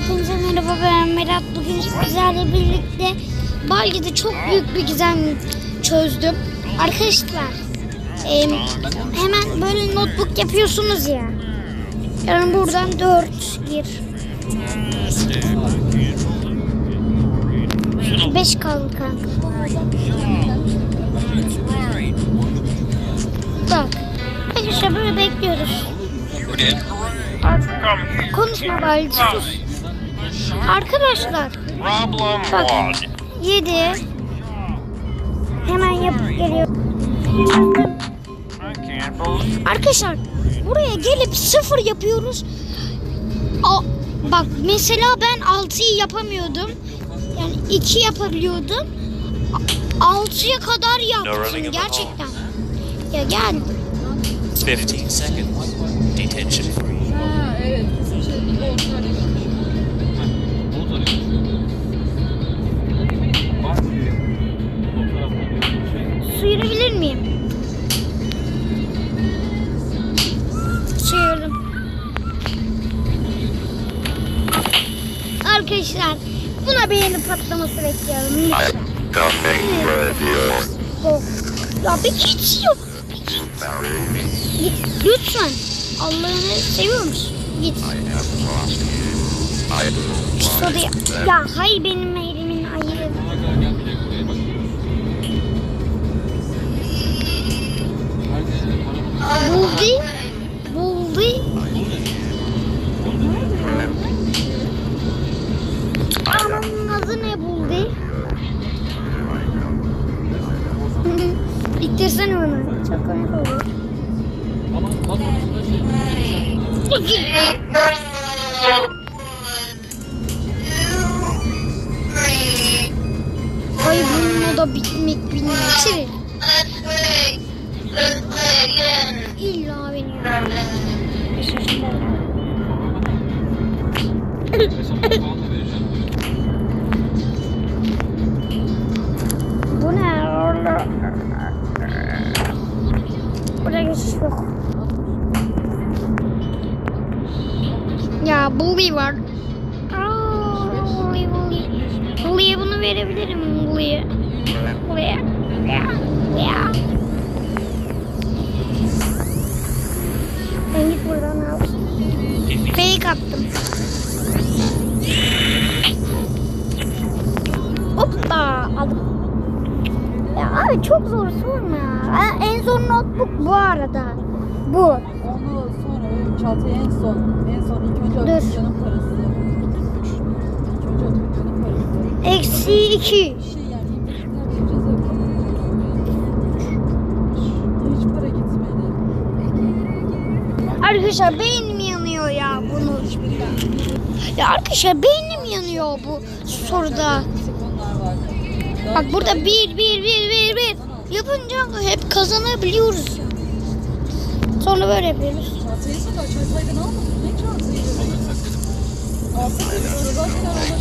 hepinize merhaba ben Merat. Bugün sizlerle birlikte Baldi'de çok büyük bir gizem çözdüm. Arkadaşlar em, hemen böyle notebook yapıyorsunuz ya. Yani buradan 4 gir. 5 kaldı kanka. Bak. Arkadaşlar böyle bekliyoruz. Ar- Konuşma Baldi sus. Arkadaşlar Problem Bak. one. 7 hemen yapıp geliyor. I can't believe Arkadaşlar buraya gelip sıfır yapıyoruz. A- bak mesela ben 6'yı yapamıyordum. Yani 2 yapabiliyordum. 6'ya kadar yaptım gerçekten. Ya gel. 15 seconds. Detention free. Ha evet. Sıyırabilir miyim? Sıyırdım. Arkadaşlar buna beğeni patlaması bekliyorum. Lütfen. Oh. Ya bir git yok. Lütfen. Allah'ını seviyor musun? Git. Soda ya. hayır benim elimin ayı. Buldu. Buldu. Ananın adı ne buldu? İttirsene onu. Çok komik olur. Ay bununla da bitmek bilmiyor. Çevir. İlla. Bu ne? Burada geçiş yok. Ya Bully var. Bully'e bunu verebilirim Bully'e. Bully'e. Ya, ya. Ben git buradan al. Fake attım. Hoppa aldım. Ya abi çok zor sorma. En zor notebook bu arada. Bu. Ondan sonra o çantayı en son. En son ilk önce Dur. Parası. Para gitmedi. Arkadaşlar beynim yanıyor ya bunu. Ya arkadaşlar beynim yanıyor bu soruda. Bak burada bir bir bir bir bir yapınca hep kazanabiliyoruz. Sonra böyle yapıyoruz. Alsana. Sonra zaten orada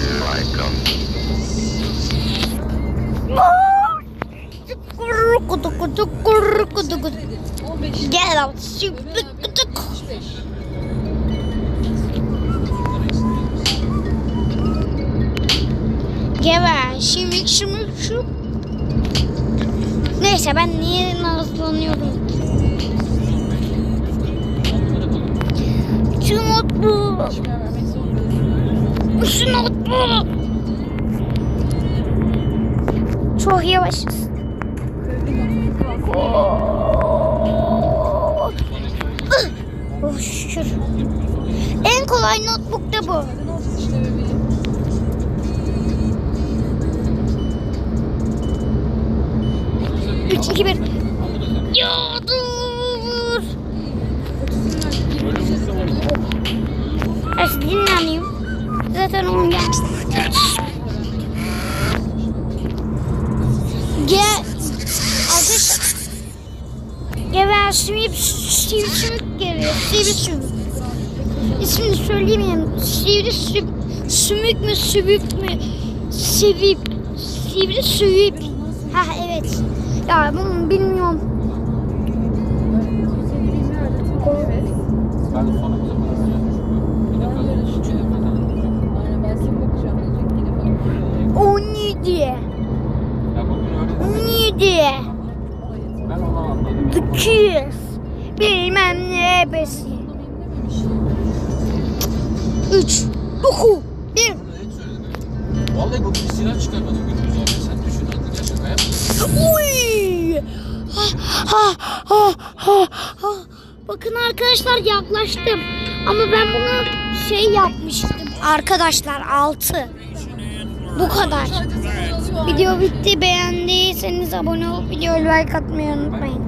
Here I come. Kudu kudu kudu kudu kudu. 15. Gel out. 65. Geber. Şimik şimik şu. Neyse ben niye nazlanıyorum? Şuraya vermek zorundayız. Şu not bu. Çok yavaşız. Oh şükür. En kolay notebook da bu. Üç, iki, bir. Ya dur. Biraz dinleneyim. Zaten onun gelmiş. Gel. Arkadaşlar. Geber sivip sivri sümük geliyor. Sivri sümük. İsmini söyleyemeyeyim. Sivri sümük, sümük mü sümük mü? Sivip. Sivri sümük. Ha evet. Ya bunu bilmiyorum. Ben de 200 bilmem ne ebesi. 3 doku 1 Vallahi bu bir silah çıkarmadım günümüz abi. Sen düşün artık şaka yapma. Uy! Bakın arkadaşlar yaklaştım. Ama ben bunu şey yapmıştım. Arkadaşlar 6. Bu kadar. Video bitti. Beğendiyseniz abone olup video like atmayı unutmayın.